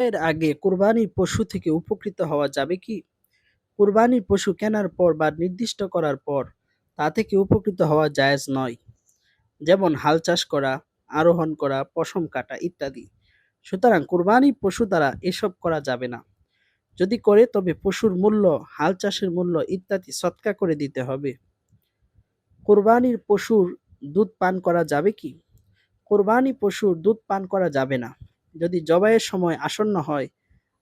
এর আগে কোরবানির পশু থেকে উপকৃত হওয়া যাবে কি? কোরবানির পশু কেনার পর বা নির্দিষ্ট করার পর তা থেকে উপকৃত হওয়া জায়েজ নয়। যেমন হাল চাষ করা, আরোহণ করা, পশম কাটা ইত্যাদি। সুতরাং কোরবানির পশু দ্বারা এসব করা যাবে না। যদি করে তবে পশুর মূল্য, হাল চাষের মূল্য ইত্যাদি সৎকা করে দিতে হবে। কোরবানির পশুর দুধ পান করা যাবে কি? কোরবানি পশুর দুধ পান করা যাবে না। যদি জবাইয়ের সময় আসন্ন হয়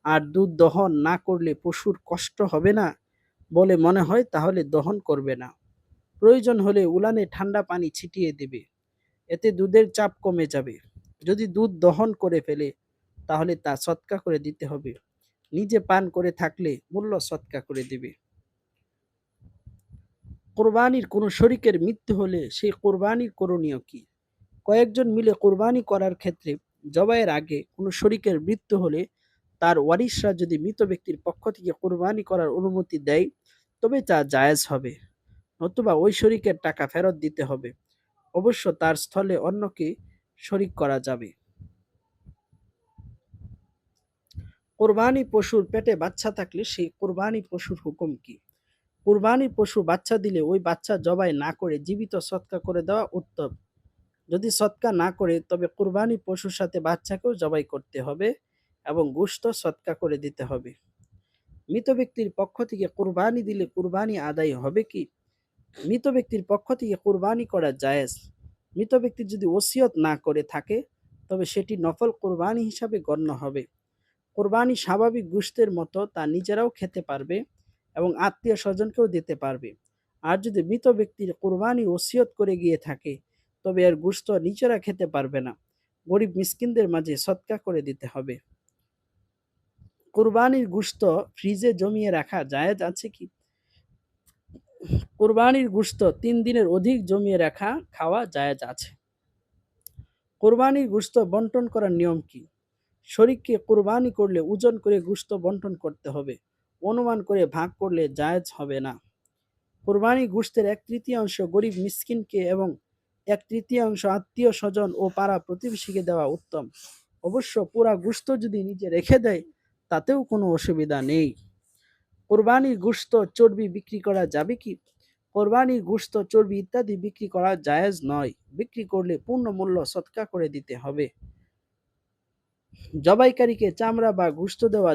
আর দুধ দহন না করলে পশুর কষ্ট হবে না বলে মনে হয়, তাহলে দহন করবে না। প্রয়োজন হলে উলানে ঠান্ডা পানি ছিটিয়ে দেবে। এতে দুধের চাপ কমে যাবে। যদি দুধ দহন করে ফেলে, তাহলে তা সৎকা করে দিতে হবে। নিজে পান করে থাকলে মূল্য সৎকা করে দেবে। কোরবানির কোনো শরিকের মৃত্যু হলে সেই কোরবানির করণীয় কি? কয়েকজন মিলে কোরবানি করার ক্ষেত্রে জবাইয়ের আগে কোনো শরিকের মৃত্যু হলে তার ওয়ারিশরা যদি মৃত ব্যক্তির পক্ষ থেকে কোরবানি করার অনুমতি দেয়, তবে তা জায়েজ হবে। নতুবা ওই শরিকের টাকা ফেরত দিতে হবে। অবশ্য তার স্থলে অন্যকে শরিক করা যাবে? কোরবানি পশুর পেটে বাচ্চা থাকলে সেই কোরবানি পশুর হুকুম কি? কোরবানি পশু বাচ্চা দিলে ওই বাচ্চা জবাই না করে জীবিত সৎকা করে দেওয়া উত্তম। যদি সৎকা না করে, তবে কুরবানি পশুর সাথে বাচ্চাকেও জবাই করতে হবে এবং গুস্ত সৎকা করে দিতে হবে। মৃত ব্যক্তির পক্ষ থেকে কুরবানি দিলে কুরবানি আদায় হবে কি? মৃত ব্যক্তির পক্ষ থেকে কোরবানি করা জায়েজ। মৃত ব্যক্তি যদি ওসিয়ত না করে থাকে, তবে সেটি নফল কোরবানি হিসাবে গণ্য হবে। কোরবানি স্বাভাবিক গুস্তের মতো তা নিজেরাও খেতে পারবে এবং আত্মীয় স্বজনকেও দিতে পারবে। আর যদি মৃত ব্যক্তির কোরবানি ওসিয়ত করে গিয়ে থাকে তবে এর গুস্ত নিজেরা খেতে পারবে না। গরিব মিসকিনদের মাঝে সৎকা করে দিতে হবে। কোরবানির গুস্ত ফ্রিজে জমিয়ে রাখা জায়েজ আছে কি? কোরবানির গোস্ত তিন দিনের অধিক জমিয়ে রাখা খাওয়া জায়েজ আছে। কোরবানির গুস্ত বন্টন করার নিয়ম কি? শরিককে কোরবানি করলে ওজন করে গুস্ত বন্টন করতে হবে। অনুমান করে ভাগ করলে জায়েজ হবে না। কোরবানি গোস্তের এক তৃতীয়াংশ গরিব মিসকিনকে এবং এক তৃতীয়াংশ আত্মীয় স্বজন ও পাড়া প্রতিবেশীকে দেওয়া উত্তম। অবশ্য পুরা গুস্ত যদি নিজে রেখে দেয়, তাতেও কোনো অসুবিধা নেই। কোরবানির গোস্ত, চর্বি বিক্রি করা যাবে কি? কোরবানির গোস্ত, চর্বি ইত্যাদি বিক্রি করা জায়েজ নয়। বিক্রি করলে পূর্ণ মূল্য সৎকা করে দিতে হবে। জবাইকারীকে চামড়া বা গোস্ত দেওয়া